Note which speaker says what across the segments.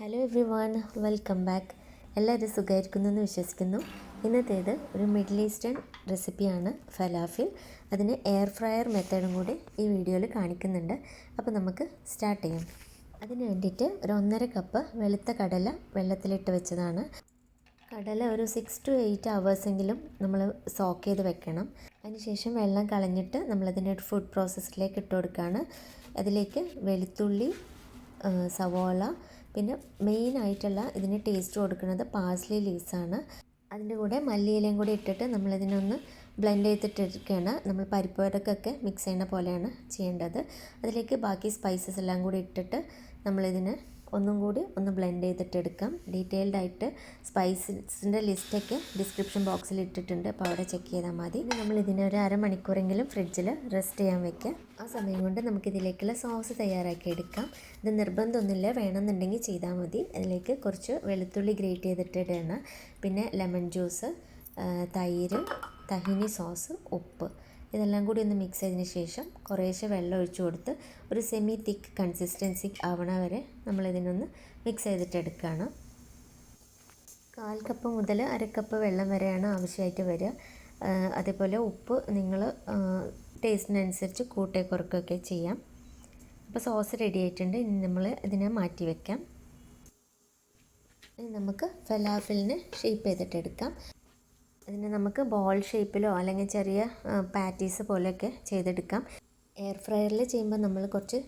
Speaker 1: Hello everyone welcome back എല്ലാവരും സുഖമായിരിക്കുന്നു എന്ന് വിശ്വസിക്കുന്നു. ഇന്നത്തേത് ഒരു മിഡിൽ ഈസ്റ്റേൺ റെസിപ്പിയാണ് ഫലാഫിൽ. അതിന് എയർ ഫ്രയർ മെത്തേഡും കൂടി ഈ വീഡിയോയിൽ കാണിക്കുന്നുണ്ട്. അപ്പോൾ നമുക്ക് സ്റ്റാർട്ട് ചെയ്യാം. അതിന് വേണ്ടിയിട്ട് ഒരു ഒന്നര കപ്പ് വെളുത്ത കടല വെള്ളത്തിലിട്ട് വെച്ചതാണ്. കടല ഒരു സിക്സ് ടു എയ്റ്റ് അവേഴ്സെങ്കിലും നമ്മൾ സോക്ക് ചെയ്ത് വെക്കണം. അതിനുശേഷം വെള്ളം കളഞ്ഞിട്ട് നമ്മളതിന്റെ ഒരു ഫുഡ് പ്രോസസ്സിലേക്ക് ഇട്ട് കൊടുക്കുകയാണ്. അതിലേക്ക് വെളുത്തുള്ളി സവോള പിന്നെ മെയിൻ ആയിട്ടുള്ള ഇതിന് ടേസ്റ്റ് കൊടുക്കുന്നത് പാസ്ലി ലീവ്സാണ് അതിന്റെ കൂടെ മല്ലിയിലയും കൂടി ഇട്ടിട്ട് നമ്മളിതിനൊന്ന് ബ്ലെൻഡ് ചെയ്തിട്ടിരിക്കുകയാണ്. നമ്മൾ പരിപ്പ് വടക്കൊക്കെ മിക്സ് ചെയ്യുന്ന പോലെയാണ് ചെയ്യേണ്ടത്. അതിലേക്ക് ബാക്കി സ്പൈസസ് എല്ലാം കൂടി ഇട്ടിട്ട് നമ്മളിതിനെ ഒന്നും കൂടി ഒന്ന് ബ്ലെൻഡ് ചെയ്തിട്ട് എടുക്കാം ഡീറ്റെയിൽഡ് ആയിട്ട് ലിസ്റ്റൊക്കെ ഡിസ്ക്രിപ്ഷൻ ബോക്സിൽ ഇട്ടിട്ടുണ്ട്. അപ്പോൾ അവിടെ ചെക്ക് ചെയ്താൽ മതി. നമ്മൾ ഇതിനെ ഒരു അരമണിക്കൂറെങ്കിലും ഫ്രിഡ്ജിൽ റെസ്റ്റ് ചെയ്യാൻ വെക്കാം. ആ സമയം കൊണ്ട് നമുക്കിതിലേക്കുള്ള സോസ് തയ്യാറാക്കി എടുക്കാം. ഇത് നിർബന്ധമൊന്നുമില്ല. വേണമെന്നുണ്ടെങ്കിൽ ചെയ്താൽ മതി. അതിലേക്ക് കുറച്ച് വെളുത്തുള്ളി ഗ്രേറ്റ് ചെയ്തിട്ട് ഇടണം പിന്നെ ലെമൺ ജ്യൂസ് തൈര് തഹിനി സോസ് ഉപ്പ്. ഇതെല്ലാം കൂടി ഒന്ന് മിക്സ് ചെയ്തതിന് ശേഷം കുറേശ്ശെ വെള്ളം ഒഴിച്ചു കൊടുത്ത് ഒരു സെമി തിക്ക് കൺസിസ്റ്റൻസി ആവണ വരെ നമ്മളിതിനൊന്ന് മിക്സ് ചെയ്തിട്ട് എടുക്കുകയാണ് കാൽ കപ്പ് മുതൽ അരക്കപ്പ് കപ്പ് വെള്ളം വരെയാണ് ആവശ്യമായിട്ട് വരിക. അതേപോലെ ഉപ്പ് നിങ്ങൾ ടേസ്റ്റിനനുസരിച്ച് കൂട്ടേ കുറക്കുകയൊക്കെ ചെയ്യാം. അപ്പോൾ സോസ് റെഡി ആയിട്ടുണ്ട്. ഇനി നമ്മൾ ഇതിനെ മാറ്റി വെക്കാം. നമുക്ക് ഫലാഫിലിന് ഷേപ്പ് ചെയ്തിട്ട് അതിനെ നമുക്ക് ബോൾ ഷേപ്പിലോ അല്ലെങ്കിൽ ചെറിയ പാറ്റീസ് പോലെയൊക്കെ ചെയ്തെടുക്കാം. എയർ ഫ്രയറിൽ ചെയ്യുമ്പോൾ നമ്മൾ കുറച്ച്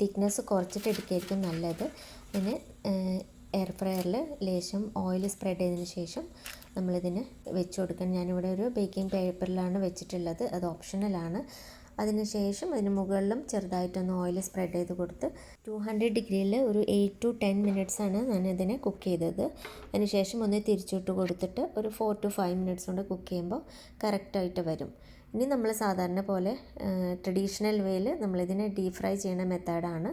Speaker 1: തിക്നെസ് കുറച്ചിട്ട് എടുക്കുകയായിരിക്കും നല്ലത്. പിന്നെ എയർ ഫ്രയറിൽ ലേശം ഓയിൽ സ്പ്രെഡ് ചെയ്തതിന് ശേഷം നമ്മളിതിന് വെച്ച് കൊടുക്കണം. ഞാനിവിടെ ഒരു ബേക്കിംഗ് പേപ്പറിലാണ് വെച്ചിട്ടുള്ളത്. അത് ഓപ്ഷണലാണ് അതിനുശേഷം അതിന് മുകളിലും ചെറുതായിട്ടൊന്ന് ഓയിൽ സ്പ്രെഡ് ചെയ്ത് കൊടുത്ത് ടു ഹൺഡ്രഡ് ഡിഗ്രിയിൽ ഒരു എയ്റ്റ് ടു ടെൻ മിനിറ്റ്സാണ് ഞാൻ ഇതിനെ കുക്ക് ചെയ്തത്. അതിനുശേഷം ഒന്ന് തിരിച്ചിട്ട് കൊടുത്തിട്ട് ഒരു ഫോർ ടു ഫൈവ് മിനിറ്റ്സ് കൊണ്ട് കുക്ക് ചെയ്യുമ്പോൾ കറക്റ്റായിട്ട് വരും. ഇനി നമ്മൾ സാധാരണ പോലെ ട്രഡീഷണൽ വേയിൽ നമ്മളിതിനെ ഡീപ് ഫ്രൈ ചെയ്യുന്ന മെത്തേഡാണ്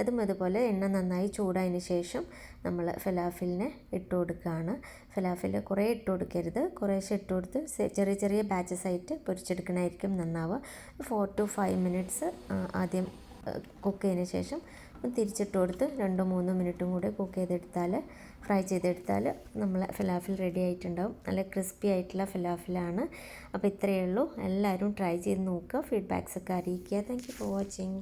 Speaker 1: അതും അതുപോലെ എണ്ണ നന്നായി ചൂടായതിന് ശേഷം നമ്മൾ ഫലാഫിലിനെ ഇട്ട് കൊടുക്കുകയാണ് ഫലാഫിൽ കുറേ ഇട്ട് കൊടുക്കരുത്. കുറേശ്ശെ ഇട്ട് കൊടുത്ത് ചെറിയ ചെറിയ ബാച്ചസ് ആയിട്ട് പൊരിച്ചെടുക്കണമായിരിക്കും നന്നാവുക. ഫോർ ടു ഫൈവ് മിനിറ്റ്സ് ആദ്യം കുക്ക് ചെയ്തതിന് ശേഷം തിരിച്ചിട്ട് കൊടുത്ത് രണ്ടോ മൂന്നോ മിനിറ്റും കൂടെ കുക്ക് ചെയ്തെടുത്താൽ ഫ്രൈ ചെയ്തെടുത്താൽ നമ്മൾ ഫലാഫിൽ റെഡി ആയിട്ടുണ്ടാവും. നല്ല ക്രിസ്പി ആയിട്ടുള്ള ഫലാഫിലാണ്. അപ്പോൾ ഇത്രയേ ഉള്ളൂ. എല്ലാവരും ട്രൈ ചെയ്ത് നോക്കുക. ഫീഡ്ബാക്സ് ഒക്കെ അറിയിക്കുക താങ്ക് ഫോർ വാച്ചിങ്